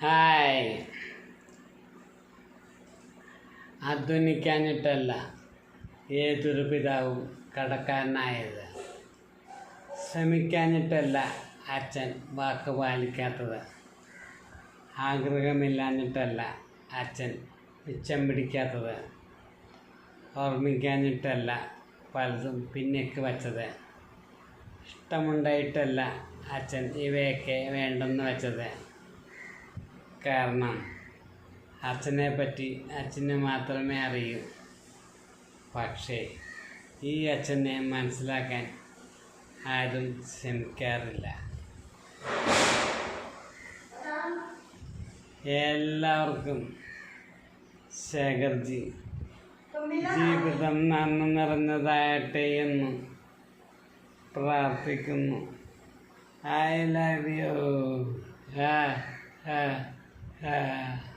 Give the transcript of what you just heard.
Hi. അധ്വനിക്കാഞ്ഞിട്ടല്ല ഏതൊരു പിതാവും കടക്കാരനായത്. ശ്രമിക്കാഞ്ഞിട്ടല്ല അച്ഛൻ വാക്ക് പാലിക്കാത്തത്. ആഗ്രഹമില്ലാഞ്ഞിട്ടല്ല അച്ഛൻ മിച്ചം പിടിക്കാത്തത്. ഓർമ്മിക്കാഞ്ഞിട്ടല്ല പലതും പിന്നേക്ക് വച്ചത്. ഇഷ്ടമുണ്ടായിട്ടല്ല അച്ഛൻ ഇവയൊക്കെ വേണ്ടെന്ന് വെച്ചത്. കാരണം അച്ഛനെ പറ്റി അച്ഛന് മാത്രമേ അറിയൂ. പക്ഷേ ഈ അച്ഛനെ മനസ്സിലാക്കാൻ ആരും ശ്രമിക്കാറില്ല. എല്ലാവർക്കും ശേഖർജി ജീവിതം നന്ന് നിറഞ്ഞതാകട്ടെ എന്ന് പ്രാർത്ഥിക്കുന്നു. I love you. ആ ആ. 哎。